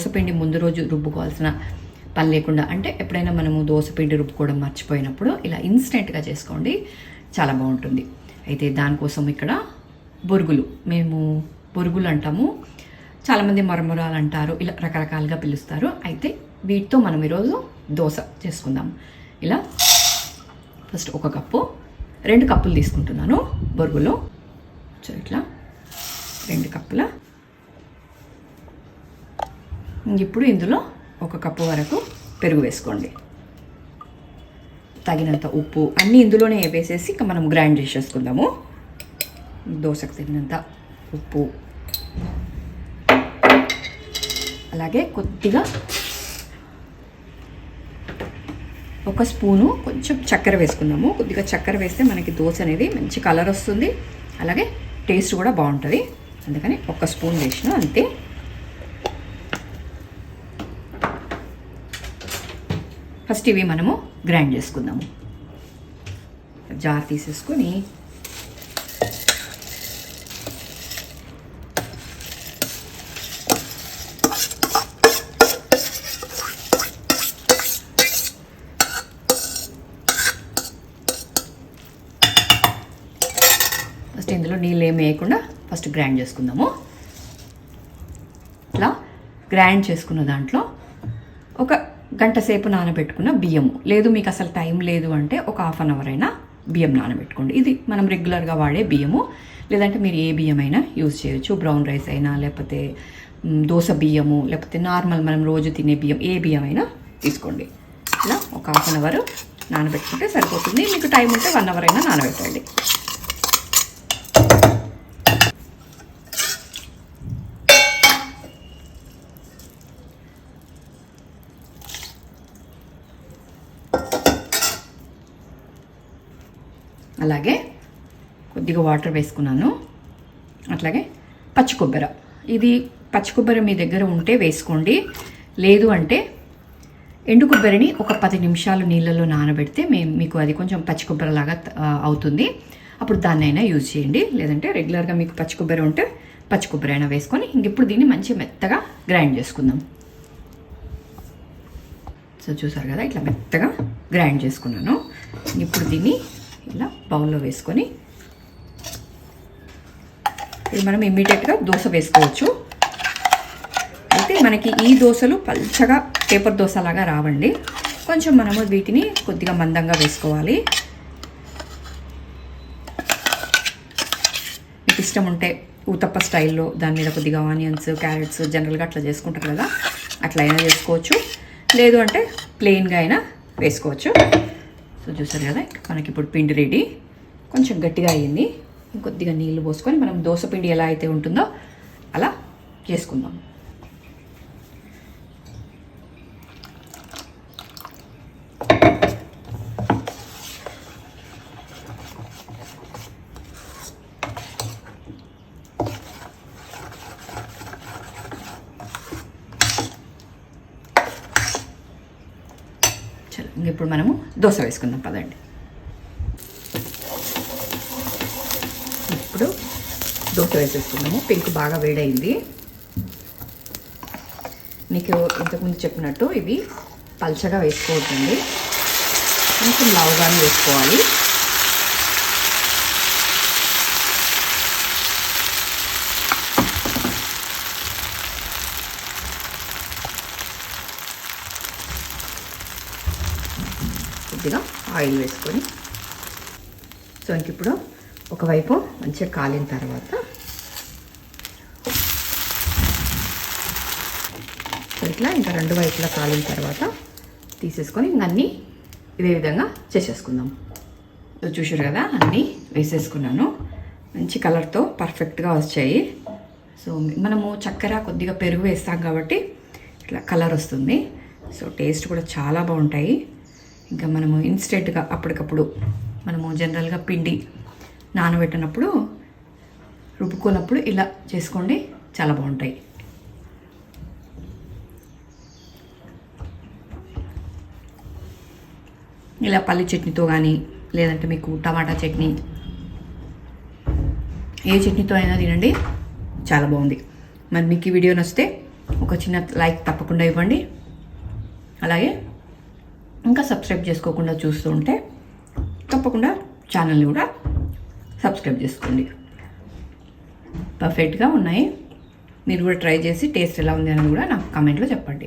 దోశపిండి ముందు రోజు రుబ్బుకోవాల్సిన పని లేకుండా అంటే ఎప్పుడైనా మనము దోశపిండి రుబ్బుకోవడం మర్చిపోయినప్పుడు ఇలా ఇన్స్టెంట్గా చేసుకోండి. చాలా బాగుంటుంది. అయితే దానికోసం ఇక్కడ బొరుగులు మేము బొరుగులు అంటాము. చాలామంది మరమరాలు అంటారు ఇలా రకరకాలుగా పిలుస్తారు. అయితే వీటితో మనం ఈరోజు దోశ చేసుకుందాం. ఇలా ఫస్ట్ ఒక కప్పు రెండు కప్పులు తీసుకుంటున్నాను బొరుగులు. సో ఇట్లా రెండు కప్పుల ఇప్పుడు ఇందులో ఒక కప్పు వరకు పెరుగు వేసుకోండి. తగినంత ఉప్పు అన్నీ ఇందులోనే వేసేసి ఇంకా మనం గ్రైండ్ చేసేసుకుందాము. దోశకు తగినంత ఉప్పు. అలాగే కొద్దిగా ఒక స్పూను కొంచెం చక్కెర వేసుకుందాము. కొద్దిగా చక్కెర వేస్తే మనకి దోశ అనేది మంచి కలర్ వస్తుంది. అలాగే టేస్ట్ కూడా బాగుంటుంది. అందుకని ఒక స్పూన్ వేసిన అంతే. ఫస్ట్ ఇవి మనము గ్రైండ్ చేసుకుందాము. జార్ తీసేసుకొని ఫస్ట్ ఇందులో నీళ్ళు ఏమి వేయకుండా ఫస్ట్ గ్రైండ్ చేసుకుందాము. ఇట్లా గ్రైండ్ చేసుకున్న దాంట్లో ఒక గంట సేపు నానబెట్టుకున్న బియ్యము. లేదు మీకు అసలు టైం లేదు అంటే ఒక హాఫ్ అన్ అవర్ అయినా బియ్యం నానబెట్టుకోండి. ఇది మనం రెగ్యులర్గా వాడే బియ్యము. లేదంటే మీరు ఏ బియ్యం అయినా యూజ్ చేయొచ్చు. బ్రౌన్ రైస్ అయినా లేకపోతే దోశ దోస బియ్యము లేకపోతే నార్మల్ మనం రోజు తినే బియ్యం ఏ బియ్యం అయినా తీసుకోండి. ఇలా ఒక హాఫ్ అన్ అవర్ నానబెట్టుకుంటే సరిపోతుంది. మీకు టైం ఉంటే వన్ అవర్ అయినా నానబెట్టండి. అలాగే కొద్దిగా వాటర్ వేసుకున్నాను. అట్లాగే పచ్చి కొబ్బరి. ఇది పచ్చి కొబ్బరి మీ దగ్గర ఉంటే వేసుకోండి. లేదు అంటే ఎండు కొబ్బరిని ఒక పది నిమిషాలు నీళ్ళలో నానబెడితే మేము మీకు అది కొంచెం పచ్చి కొబ్బరి లాగా అవుతుంది. అప్పుడు దాన్ని అయినా యూజ్ చేయండి. లేదంటే రెగ్యులర్గా మీకు పచ్చి కొబ్బరి ఉంటే పచ్చి కొబ్బరి అయినా వేసుకొని ఇంక ఇప్పుడు దీన్ని మంచి మెత్తగా గ్రైండ్ చేసుకుందాం. సో చూసారు కదా ఇట్లా మెత్తగా గ్రైండ్ చేసుకున్నాను. ఇప్పుడు దీన్ని ఇలా బౌల్లో వేసుకొని ఇది మనం ఇమ్మీడియట్గా దోశ వేసుకోవచ్చు. అయితే మనకి ఈ దోశలు పల్చగా పేపర్ దోశ లాగా రావండి. కొంచెం మనము వీటిని కొద్దిగా మందంగా వేసుకోవాలి. మీకు ఇష్టం ఉంటే ఊతప్ప స్టైల్లో దాని మీద కొద్దిగా ఆనియన్స్ క్యారెట్స్ జనరల్గా అట్లా చేసుకుంటారు కదా అట్లా అయినా చేసుకోవచ్చు. లేదు అంటే ప్లెయిన్గా అయినా వేసుకోవచ్చు. సో చూసారు కదా మనకి ఇప్పుడు పిండి రెడీ. కొంచెం గట్టిగా అయ్యింది. ఇంకొద్దిగా నీళ్ళు పోసుకొని మనం దోశ పిండి ఎలా అయితే ఉంటుందో అలా చేసుకుందాం. చలో ఇంక ఇప్పుడు మనము దోశ వేసుకుందాం పదండి. ఇప్పుడు దోశ వేసేసుకున్నాము పింక్ బాగా వేడైంది. మీకు ఇంతకుముందు చెప్పినట్టు ఇవి పల్చగా వేసుకోవద్దండి. కొంచెం లావుగానే వేసుకోవాలి. కొద్దిగా ఆయిల్ వేసుకొని సో ఇంక ఇప్పుడు ఒకవైపు మంచిగా కాలిన తర్వాత సో ఇట్లా ఇంకా రెండు వైపులా కాలిన తర్వాత తీసేసుకొని ఇంక అన్నీ ఇదే విధంగా చేసేసుకుందాం. సో చూసారు కదా అన్నీ వేసేసుకున్నాను. మంచి కలర్తో పర్ఫెక్ట్గా వచ్చాయి. సో మనము చక్కెర కొద్దిగా పెరుగు వేస్తాం కాబట్టి ఇట్లా కలర్ వస్తుంది. సో టేస్ట్ కూడా చాలా బాగుంటాయి. ఇంకా మనము ఇన్స్టెంట్గా అప్పటికప్పుడు మనము జనరల్గా పిండి నానబెట్టినప్పుడు రుబ్బుకున్నప్పుడు ఇలా చేసుకోండి చాలా బాగుంటాయి. ఇలా పల్లి చట్నీతో కానీ లేదంటే మీకు టమాటా చట్నీ ఏ చట్నీతో అయినా తినండి చాలా బాగుంది. మరి మీకు ఈ వీడియో నచ్చితే ఒక ఒక చిన్న లైక్ తప్పకుండా ఇవ్వండి. అలాగే ఇంకా సబ్స్క్రైబ్ చేసుకోకుండా చూస్తూ ఉంటే తప్పకుండా ఛానల్ని కూడా సబ్స్క్రైబ్ చేసుకోండి. పర్ఫెక్ట్గా ఉన్నాయి. మీరు కూడా ట్రై చేసి టేస్ట్ ఎలా ఉంది అని కూడా నాకు కామెంట్లో చెప్పండి.